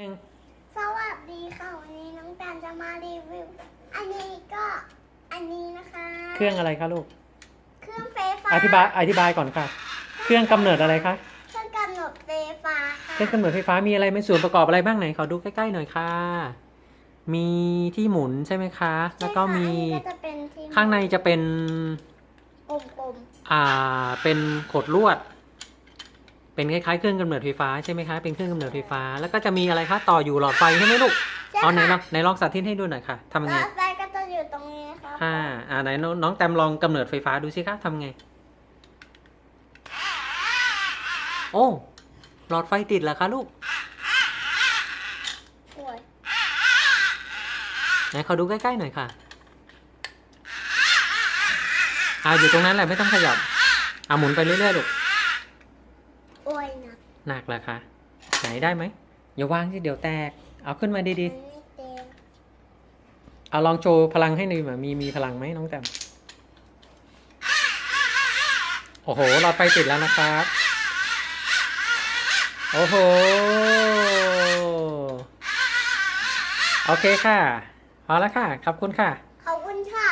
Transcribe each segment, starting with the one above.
สวัสดีค่ะวันนี้น้องแตนจะมารีวิว อันนี้ก็อันนี้นะคะ เครื่องอะไรคะลูก เครื่องไฟฟ้าอธิบายอธิบายก่อนค่ะ เครื่องกำเนิดอะไรคะเครื่องกำหนดไฟฟ้าค่ะเครื่องกำเนิดไฟฟ้ามีอะไรเป็นส่วนประกอบอะไรบ้างไหนขอดูใกล้ๆหน่อยค่ะ มีที่หมุนใช่ไหมคะ แล้วก็มีใช่ค่ะอันนี้ก็จะเป็นที่ข้างในจะเป็นกลมอ่าเป็นขดลวด เป็นคล้ายๆเครื่องกำเนิดไฟฟ้าใช่ไหมคะเป็นเครื่องกำเนิดไฟฟ้าแล้วก็จะมีอะไรคะต่ออยู่หลอดไฟใช่ไหมลูกๆใช่เอาไหนลอค่ะงไหนลองสาธิตให้ดูหน่อยค่ะทำยังไงแล้วไฟก็จะอยู่ตรงนี้นะคะอ่าอ่าไหนน้องน้องแตมลองกำเนิดไฟฟ้าดูสิคะทำไง โอ้หลอดไฟติดเหรอคะลูกโอ้ยไหนขอดูใกล้ๆหน่อยค่ะอ่าอยู่ตรงนั้นแหละไม่ต้องขยับอ่าหมุนไปเรื่อยๆลูก โอ้ยนะหนักเหรอคะ ไหนได้ไหมอย่าวางที่เดี๋ยวแตก เอาขึ้นมาดีมันไม่เต็มๆ เอาลองโชว์พลังให้หน่อยมีมีพลังไหมน้องแตมโอ้โหหลอดไฟติดแล้วนะครับ โอ้โห โอเคค่ะพอแล้วค่ะ ขอบคุณค่ะ ขอบคุณค่ะ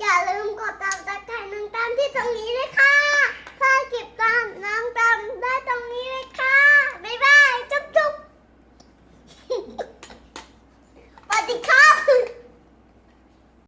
อย่าลืมกดติดตามน้องแตนที่ตรงนี้เลยค่ะเพื่อเก็บตามนะ